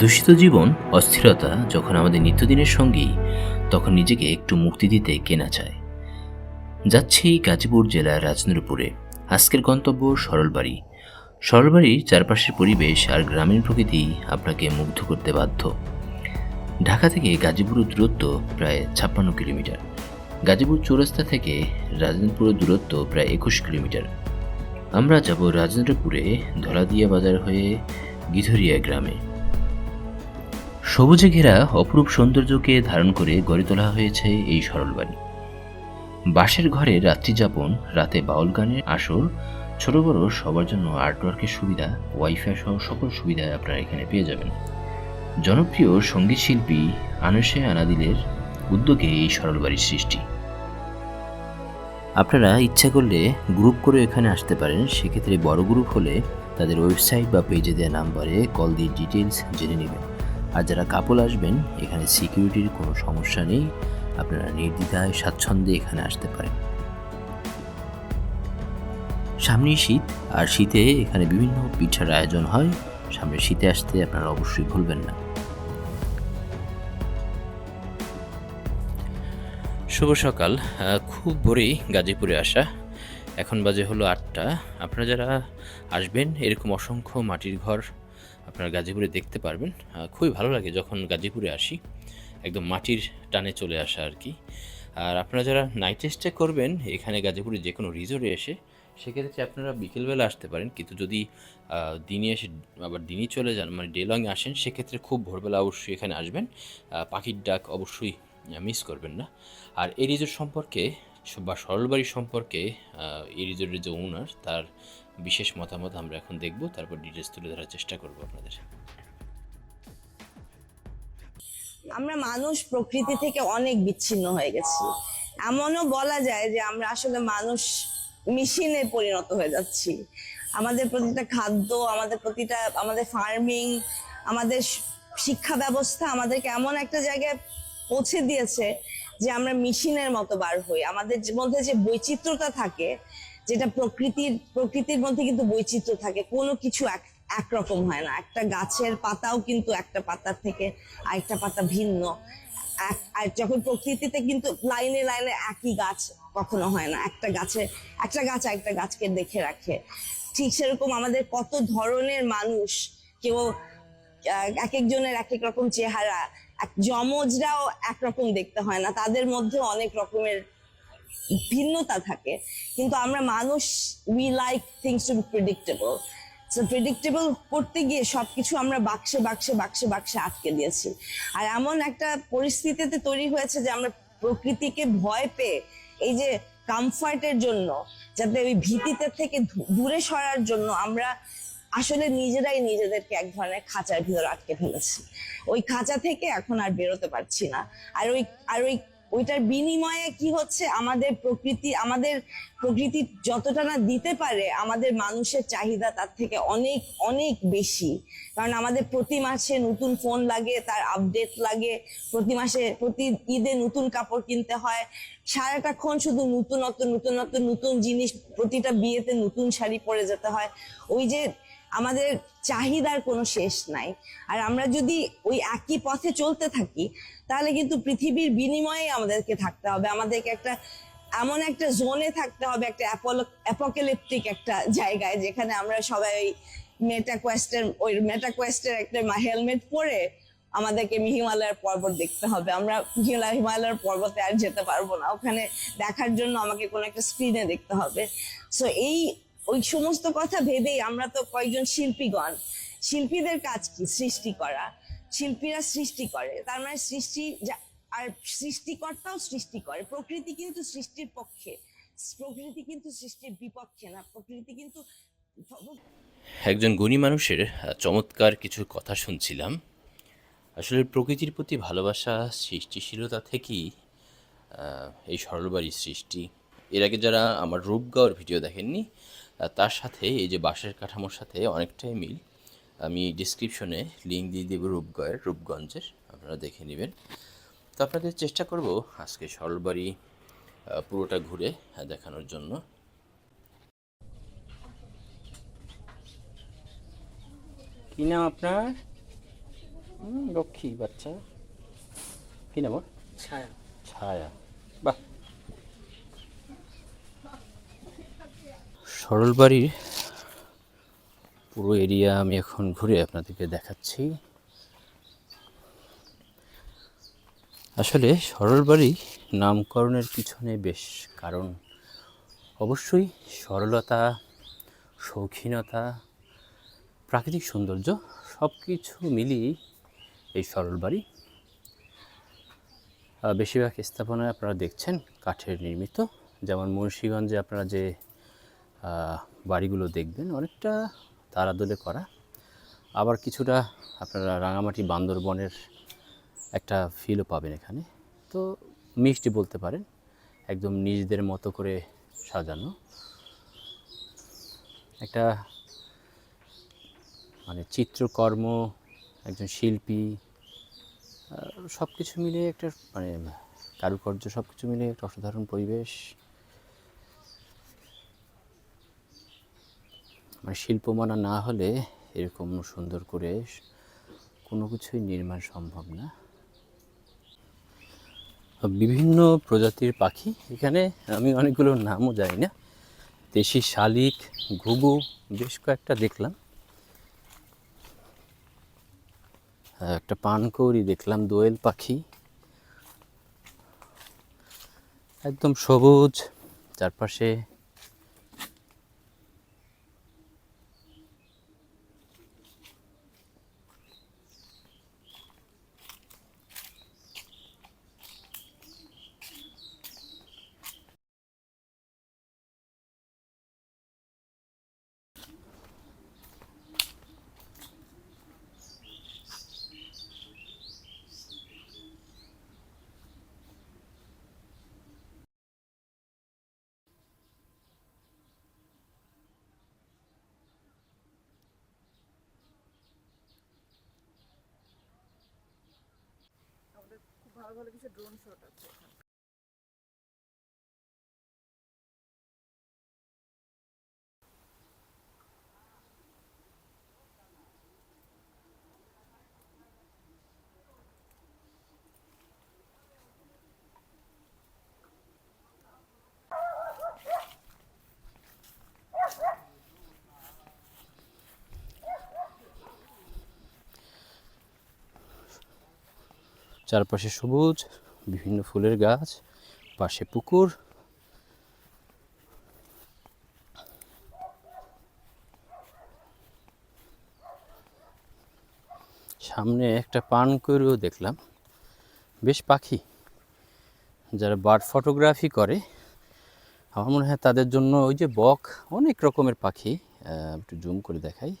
দূষিত জীবন, অস্থিরতা যখন আমাদের নিত্যদিনের সঙ্গী, তখন নিজেকে একটু মুক্তি দিতে কেনা চায়। যাচ্ছি গাজীপুর জেলার রাজনুরপুরে আজকের গন্তব্য সরলবাড়ি। সরলবাড়ির চারপাশের পরিবেশ আর গ্রামীণ প্রকৃতি আপনাকে মুগ্ধ করতে বাধ্য। ঢাকা থেকে গাজীপুরের দূরত্ব প্রায় ছাপ্পান্ন কিলোমিটার। গাজীপুর চৌরাস্তা থেকে রাজেন্দ্রপুরের দূরত্ব প্রায় একুশ কিলোমিটার। আমরা যাব রাজেন্দ্রপুরে ধলাদিয়া বাজার হয়ে গিধরিয়া গ্রামে। সবুজে ঘেরা অপরূপ সৌন্দর্যকে ধারণ করে গড়ে তোলা হয়েছে এই সরল বাড়ি বাঁশের ঘরে রাত্রিযাপন রাতে বাউল গানের আসর, ছোট বড় সবার জন্য আর্টওয়ার্কের সুবিধা, ওয়াইফাই সহ সকল সুবিধা আপনারা এখানে পেয়ে যাবেন। জনপ্রিয় সংগীত শিল্পী আনসে আনাদিলের উদ্যোগে এই সরল বাড়ির সৃষ্টি। আপনারা ইচ্ছা করলে গ্রুপ করে এখানে আসতে পারেন, সেক্ষেত্রে বড় গ্রুপ হলে তাদের ওয়েবসাইট বা পেজে দেওয়া নাম্বারে কল দিয়ে ডিটেলস জেনে নেবেন। আর যারা কাপল আসবেন, এখানে সিকিউরিটির কোনো সমস্যা নেই। আপনারা নির্দ্বিধায় স্বাচ্ছন্দ্যে এখানে আসতে পারেন। সামনে শীত, আর শীতে এখানে বিভিন্ন পিঠার আয়োজন হয়। সামনে শীতে আসতে আপনারা অবশ্যই ভুলবেন না। শুভ সকাল। খুব ভোরেই গাজীপুরে আসা। এখন বাজে হলো আটটা। আপনারা যারা আসবেন, এরকম অসংখ্য মাটির ঘর আপনারা গাজীপুরে দেখতে পারবেন। খুবই ভালো লাগে যখন গাজীপুরে আসি। একদম মাটির টানে চলে আসা আর কি। আর আপনারা যারা নাইট স্টে করবেন, এখানে গাজীপুরে যে কোনো রিজোর্টে এসে, সেক্ষেত্রে আপনারা বিকেলবেলা আসতে পারেন। কিন্তু যদি দিনে এসে আবার দিনই চলে যান মানে ডে লংয়ে আসেন, সেক্ষেত্রে খুব ভোরবেলা অবশ্যই এখানে আসবেন। পাখির ডাক অবশ্যই মিস করবেন না। আর এই রিজোর্ট সম্পর্কে, বা সরলবাড়ি সম্পর্কে এই রিজোর্টের যে ওনার তার বিশেষ মতামত আমরা এখন দেখব, তারপর ডিটেলস তুলে ধরার চেষ্টা করব আপনাদের। আমরা মানুষ প্রকৃতি থেকে অনেক বিচ্ছিন্ন হয়ে গেছি। এমনও বলা যায় যে আমরা আসলে মানুষ মেশিনে পরিণত হয়ে যাচ্ছি। আমাদের প্রতিটা খাদ্য, আমাদের প্রতিটা, আমাদের ফার্মিং আমাদের শিক্ষা ব্যবস্থা আমাদেরকে এমন একটা জায়গায় পৌঁছে দিয়েছে যে আমরা মেশিনের মতো বার হই। আমাদের মধ্যে যে বৈচিত্র্যতা থাকে যেটা প্রকৃতির প্রকৃতির মধ্যে কিন্তু বৈচিত্র্য থাকে। কোনো কিছু এক, একরকম হয় না। একটা গাছের পাতাও কিন্তু একটা পাতার থেকে আরেকটা পাতা ভিন্ন। আর যখন প্রকৃতিতে কিন্তু লাইনে লাইনে একই গাছ কখনো হয় না। একটা গাছে, একটা গাছ একটা গাছকে দেখে রাখে। ঠিক সেরকম আমাদের কত ধরনের মানুষ, কেউ এক একজনের এক এক রকম চেহারা, এক জমজরাও একরকম দেখতে হয় না। তাদের মধ্যে অনেক রকমের ভিন্নতা থাকে। কিন্তু আমরা মানুষ we like things to be predictable so predictable করতে গিয়ে সবকিছু আমরা বাক্সে বাক্সে বাক্সে বাক্সে আটকে দিয়েছি। আর এমন একটা পরিস্থিতিতে তৈরি হয়েছে যে আমরা প্রকৃতিকে ভয় পেয়ে এই যে কমফর্টের জন্য, যাতে ওই ভীতিতে থেকে দূরে সরার জন্য আমরা আসলে নিজেরাই নিজেদেরকে এক ধরনের খাঁচার ভিতর আটকে ফেলেছি। ওই খাঁচা থেকে এখন আর বেরোতে পারছি না। আর ওই আর ওই ওইটার বিনিময়ে কি হচ্ছে? আমাদের প্রকৃতি আমাদের প্রকৃতি যতটা না দিতে পারে, আমাদের মানুষের চাহিদা তার থেকে অনেক অনেক বেশি। কারণ আমাদের প্রতি মাসে নতুন ফোন লাগে, তার আপডেট লাগে। প্রতি মাসে, প্রতি ঈদে নতুন কাপড় কিনতে হয়। সারাটাক্ষণ শুধু নতুনত্ব নতুনত্ব, নতুন জিনিস, প্রতিটা বিয়েতে নতুন শাড়ি পরে যেতে হয়। ওই যে আমাদের চাহিদার কোনো শেষ নাই। আর আমরা যদি ওই একই পথে চলতে থাকি, তাহলে কিন্তু পৃথিবীর বিনিময়ে আমাদেরকে থাকতে হবে। আমাদেরকে একটা, এমন একটা জোনে থাকতে হবে, একটা অ্যাপোকালিপটিক একটা জায়গায়, যেখানে আমরা সবাই ওই মেটা কোয়েস্টের ওই মেটা কোয়েস্টের একটা হেলমেট পরে আমাদেরকে হিমালয়ের পর্বত দেখতে হবে। আমরা হিমালয় হিমালয়ের পর্বতে আর যেতে পারব না। ওখানে দেখার জন্য আমাকে কোনো একটা স্ক্রিনে দেখতে হবে। সো এই ওই সমস্ত কথা ভেবেই আমরা তো কয়েকজন শিল্পীগণ, শিল্পীদের কাজ কি? সৃষ্টি করা। শিল্পীরা সৃষ্টি করে। তার মানে সৃষ্টি আর সৃষ্টিকর্তাও সৃষ্টি করে। প্রকৃতি কিন্তু সৃষ্টির পক্ষে। প্রকৃতি কিন্তু সৃষ্টির বিপক্ষে না। প্রকৃতি কিন্তু একজন গুণী মানুষের চমৎকার কিছু কথা শুনছিলাম। আসলে প্রকৃতির প্রতি ভালোবাসা, সৃষ্টিশীলতা থেকেই এই সরলবাড়ির সৃষ্টি এর আগে যারা আমার রূপগড় ভিডিও দেখেননি তার সাথে এই যে বাঁশের কাঠামোর সাথে অনেকটাই মিল আমি ডিসক্রিপশনে লিঙ্ক দিয়ে দেবো রূপগড়ের রূপগঞ্জের আপনারা দেখে নেবেন। তো আপনাদের চেষ্টা করব আজকে সরলবাড়ি পুরোটা ঘুরে দেখানোর জন্য। কি নাম আপনার? লক্ষ্মী বাচ্চা। কি নাম ছায়া। ছায়া। বাহ সরল বাড়ির পুরো এরিয়া আমি এখন ঘুরে আপনাদেরকে দেখাচ্ছি। আসলে সরল বাড়ি নামকরণের পিছনে বেশ কারণ। অবশ্যই সরলতা, শৌখিনতা, প্রাকৃতিক সৌন্দর্য সব কিছু মিলিয়েই এই সরল বাড়ি বেশিরভাগ স্থাপনায় আপনারা দেখছেন কাঠের নির্মিত। যেমন মুন্সীগঞ্জে আপনারা যে বাড়িগুলো দেখবেন। অনেকটা তারাদলে করা। আবার কিছুটা আপনারা রাঙামাটি বান্দরবনের একটা ফিলও পাবেন এখানে। তো মিষ্টি বলতে পারেন, একদম নিজেদের মতো করে সাজানো। একটা মানে চিত্রকর্ম, একজন শিল্পী সব কিছু মিলিয়ে একটা মানে কারুকার্য সব কিছু মিলিয়ে একটা অসাধারণ পরিবেশ। মানে শিল্পমানা না হলে এরকম সুন্দর করে কোনো কিছুই নির্মাণ সম্ভব না। বিভিন্ন প্রজাতির পাখি এখানে আমি অনেকগুলোর নামও জানি না। দেশি শালিক ঘুঘু বেশ কয়েকটা দেখলাম। আহ, একটা পানকৌড়ি দেখলাম দোয়েল পাখি। একদম সবুজ চারপাশে ভালো কিছু ড্রোন শট আছে চারপাশে সবুজ, বিভিন্ন ফুলের গাছ, পাশে পুকুর। সামনে একটা পান করেও দেখলাম। বেশ পাখি। যারা বার্ড ফটোগ্রাফি করে, আমার মনে হয় তাদের জন্য ওই যে বক অনেক রকমের পাখি একটু জুম করে দেখাই।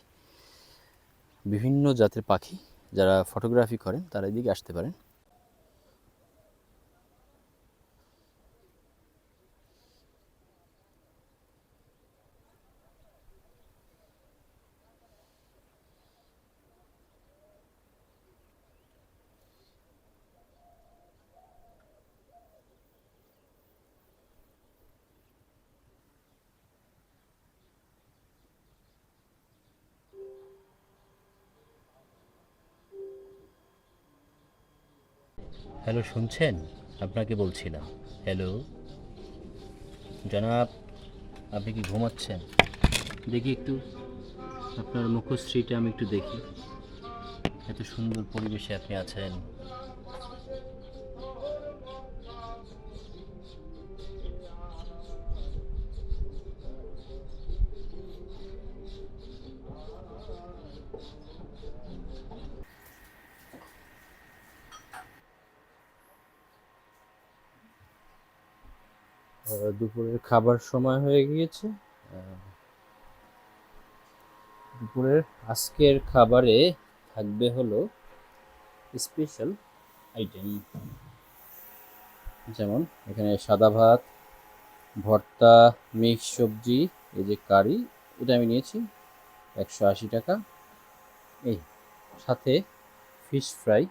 বিভিন্ন জাতের পাখি যারা ফটোগ্রাফি করেন, তারা এদিকে আসতে পারেন। হ্যালো শুনছেন? আপনাকে বলছিলাম। হ্যালো? জনাব, আপনি কি ঘুমাচ্ছেন? দেখি একটু। আপনার মুখশ্রীটা আমি একটু দেখি। এত সুন্দর পরিবেশে আপনি আছেন। দুপুরের খাবার সময় হয়ে গিয়েছে। দুপুরের আজকের খাবারে থাকবে হলো স্পেশাল আইটেম যেমন এখানে সাদা ভাত, ভর্তা, মিক্স সবজি, এই যে কারি, এটা আমি নিয়েছি একশো আশি টাকা। এই, সাথে ফিশ ফ্রাই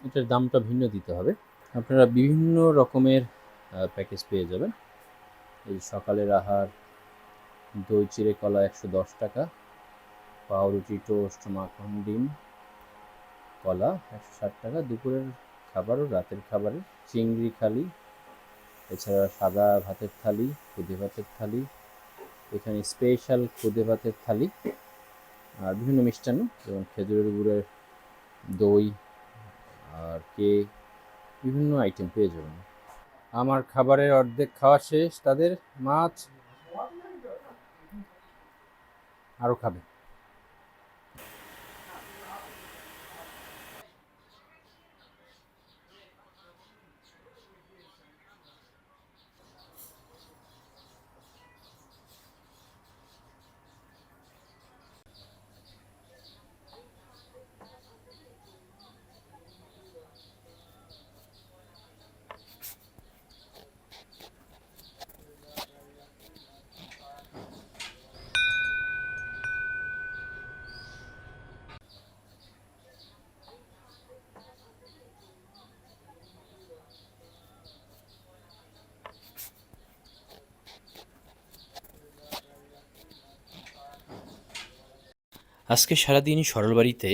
এটার দামটা ভিন্ন দিতে হবে। আপনারা বিভিন্ন রকমের প্যাকেজ পেয়ে যাবেন। এই সকালের আহার, দই, চিড়ে, কলা একশো দশ টাকা, পাউরুটি, টোস্ট, মাখন, ডিম, কলা একশো ষাট টাকা, দুপুরের খাবার ও রাতের খাবারে। চিংড়ি খালি এছাড়া সাদা ভাতের থালি, খুদে ভাতের থালি, এখানে স্পেশাল খুদে ভাতের থালি, আর বিভিন্ন মিষ্টান্ন, যেমন খেজুরের গুড়ের দই, আর কেক বিভিন্ন আইটেম পেয়ে যাবেন। আমার খাবারের অর্ধেক খাওয়া শেষ তাদের মাছ আরও খাবে। আজকে সারাদিন সরলবাড়িতে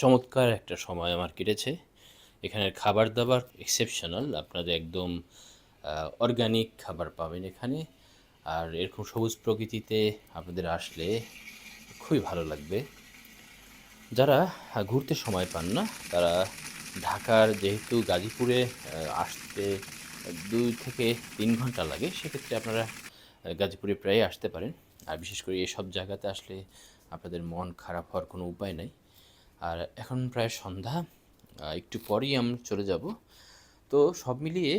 চমৎকার একটা সময় আমার কেটেছে। এখানের খাবার দাবার এক্সেপশনাল আপনারা একদম অর্গানিক খাবার পাবেন এখানে। আর এরকম সবুজ প্রকৃতিতে আপনাদের আসলে খুবই ভালো লাগবে। যারা ঘুরতে সময় পান না, তারা ঢাকার যেহেতু গাজীপুরে আসতে দুই থেকে তিন ঘণ্টা লাগে, সেক্ষেত্রে আপনারা গাজীপুরে প্রায় আসতে পারেন। আর বিশেষ করে এসব জায়গাতে আসলে আপনাদের মন খারাপ হওয়ার কোনো উপায় নাই। আর এখন প্রায় সন্ধ্যা একটু পরেই আমরা চলে যাব। তো সব মিলিয়ে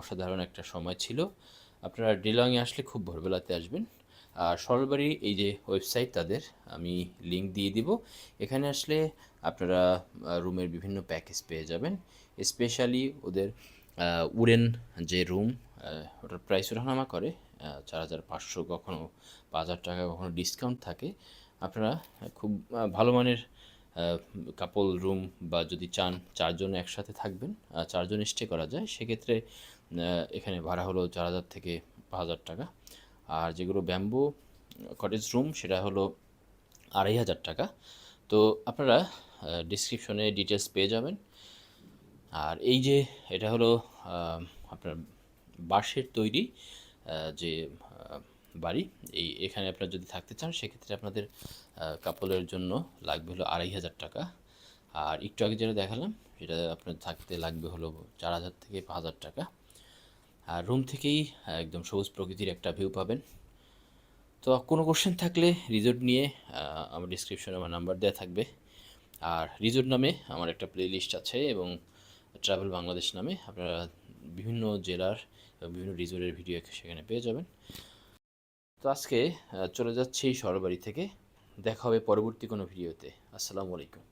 অসাধারণ একটা সময় ছিল। আপনারা ডিলংয়ে আসলে খুব ভোরবেলাতে আসবেন। আর সরলবাড়ি এই যে ওয়েবসাইট তাদের, আমি লিংক দিয়ে দিব। এখানে আসলে আপনারা রুমের বিভিন্ন প্যাকেজ পেয়ে যাবেন। স্পেশালি ওদের উডেন যে রুম ওটার প্রাইস ওঠানামা করে। চার হাজার পাঁচশো কখনো, পাঁচ হাজার টাকা কখনো ডিসকাউন্ট থাকে। আপনারা খুব ভালো মানের কাপল রুম বা যদি চান চারজন একসাথে থাকবেন চারজন স্টে করা যায়, সেক্ষেত্রে এখানে ভাড়া হলো চার হাজার থেকে পাঁচ হাজার টাকা। আর যেগুলো ব্যাম্বু কটেজ রুম সেটা হলো আড়াই হাজার টাকা। তো আপনারা ডিসক্রিপশনে ডিটেলস পেয়ে যাবেন। আর এই যে, এটা হলো আপনার বাঁশের তৈরি যে বাড়ি। এই, এখানে আপনারা যদি থাকতে চান, সেক্ষেত্রে আপনাদের কাপলের জন্য লাগবে হলো আড়াই হাজার টাকা। আর একটু আগে যেটা দেখালাম, সেটা আপনার থাকতে লাগবে হলো চার হাজার থেকে পাঁচ হাজার টাকা। আর রুম থেকেই একদম সবুজ প্রকৃতির একটা ভিউ পাবেন। তো কোনো কোশ্চেন থাকলে রিজোর্ট নিয়ে আমার ডিসক্রিপশনে আমার নাম্বার দেওয়া থাকবে। আর রিজোর্ট নামে আমার একটা প্লে লিস্ট আছে এবং ট্রাভেল বাংলাদেশ নামে আপনারা বিভিন্ন জেলার বিভিন্ন রিজোর্টের ভিডিও সেখানে পেয়ে যাবেন। তো আজকে চলে যাচ্ছি সরবাড়ি থেকে। দেখা হবে পরবর্তী কোনো ভিডিওতে। আসসালামু আলাইকুম।